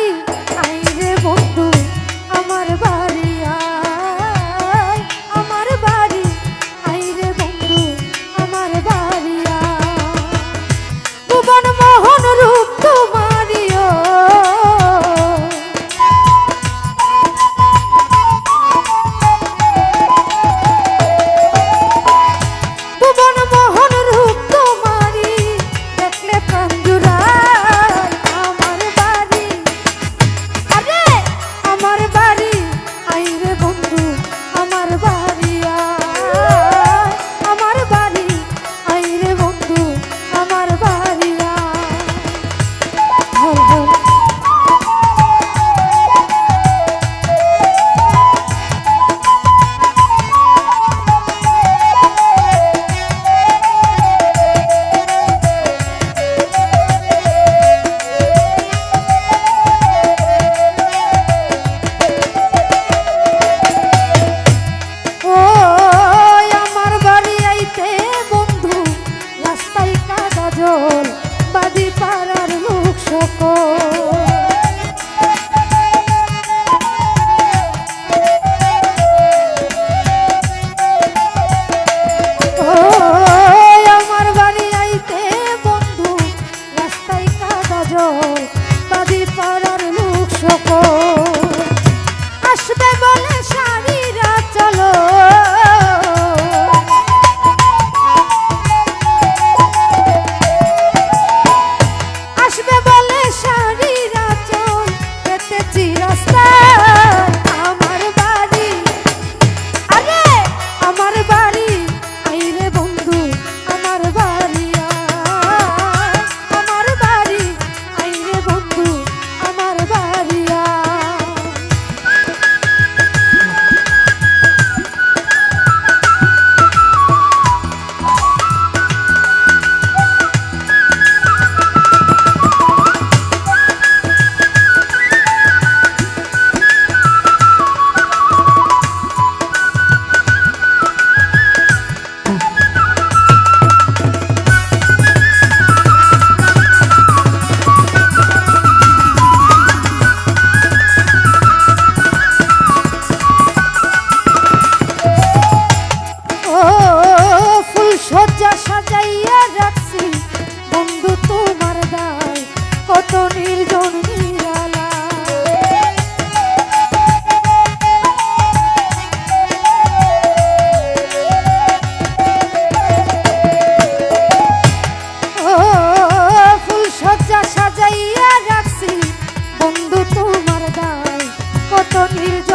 বাড়ি আইরে বন্ধু আমার বাড়ি সকল নির্জ